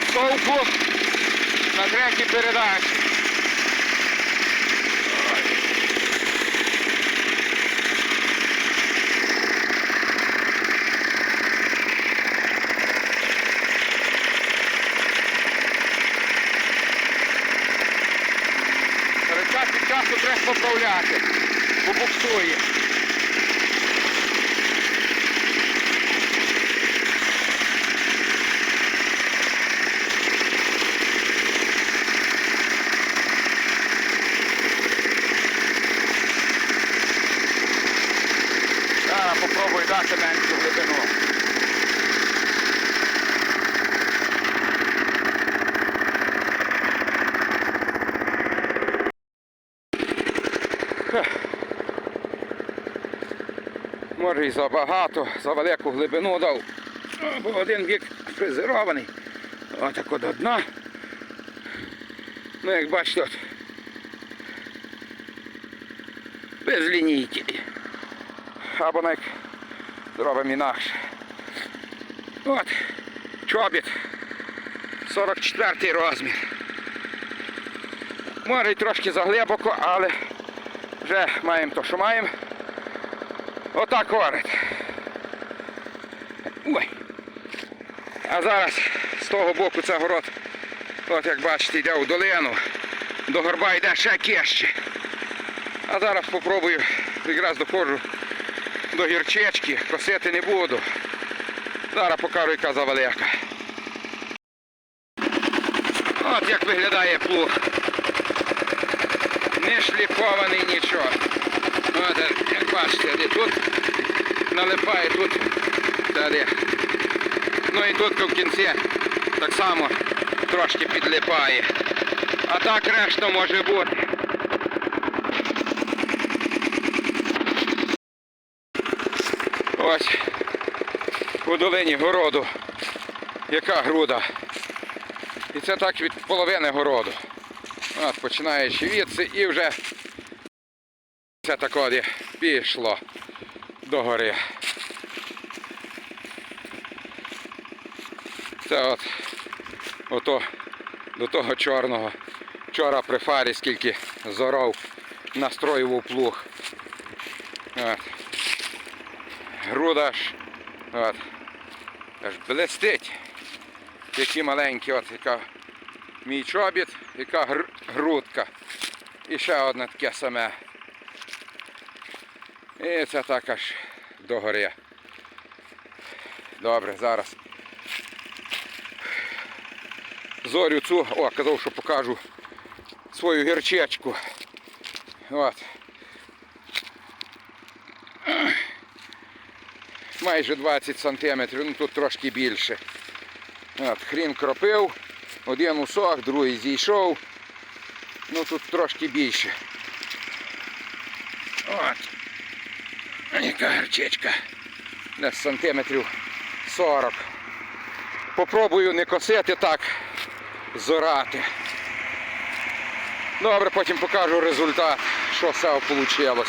стовпу на третій передачі. Час від часу треба поправляти, бо. Зараз попробую дати меншу глибину. Може забагато, за велику глибину дав. Бо один бік фрезерований. Отако до дна. Ну як бачите, от. Без лінійки. Або навіть зробимо інакше. От, чобіт. 44 розмір. Може й трошки заглибоко, але вже маємо то, що маємо. Отак говорить. Ой. А зараз з того боку це город, от як бачите, йде у долину. До горба йде ще кище. А зараз спробую, якраз доходжу до гірчечки, косити не буду. Зараз покажу, яка завелика. От як виглядає плуг. Не шліфований нічого. От, як бачите, де тут налипає, тут далі. Ну і тут в кінці так само трошки підлипає. А так решта може бути. Ось у долині городу. Яка груда. І це так від половини городу. От, починаючи відси і вже це так от пішло до гори. Це от ото до того чорного. Вчора при фарі скільки зоров настроював плуг. От. Груда ж от, аж блистить. Які маленькі, от яка мій чобіт, яка грудка. І ще одне таке саме. І це так аж до гори. Добре, зараз. Зорю цю, о, казав, що покажу свою гірчечку. От. Майже 20 сантиметрів, ну тут трошки більше. От, хрін кропив, один усох, другий зійшов. Ну тут трошки більше. От. Яка гарчечка. Десь сантиметрів 40. Попробую не косити так, зорати. Добре, потім покажу результат, що все вийшло.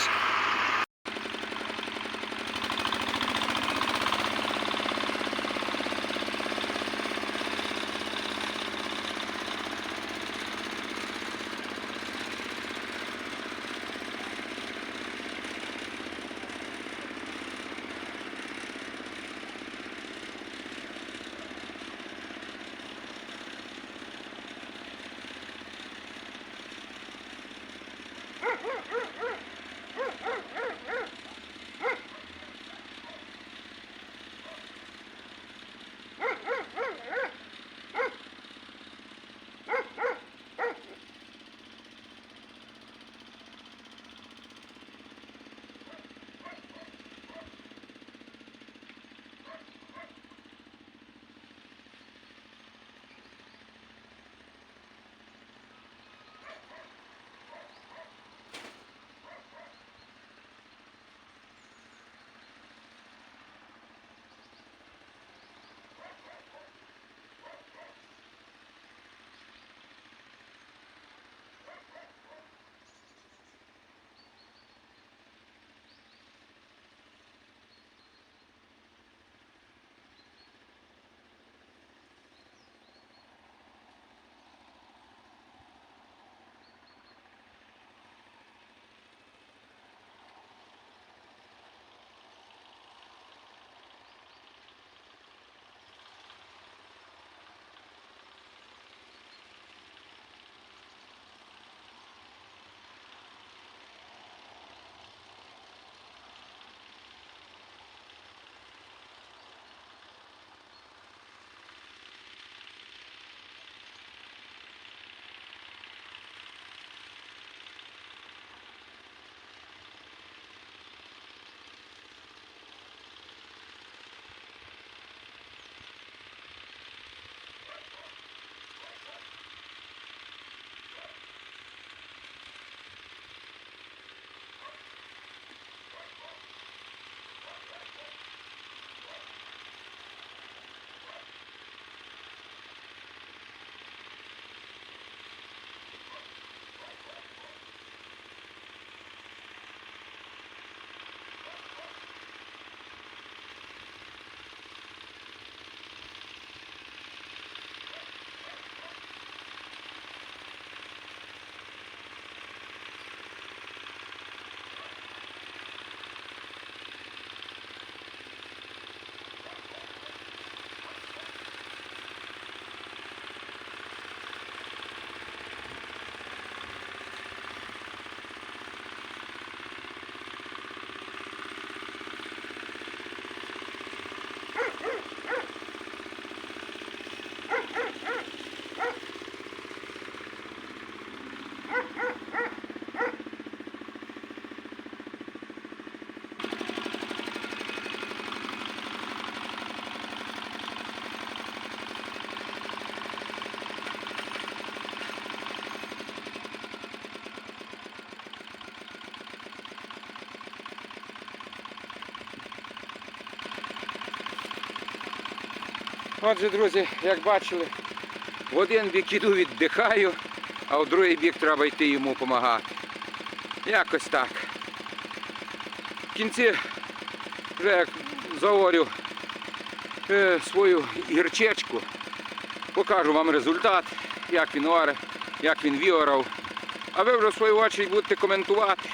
Отже, друзі, як бачили, в один бік іду віддихаю, а в другий бік треба йти йому допомагати. Якось так. В кінці вже як заорю е, свою гірчечку, покажу вам результат, як він оре, як він віорав. А ви вже в свою очередь будете коментувати.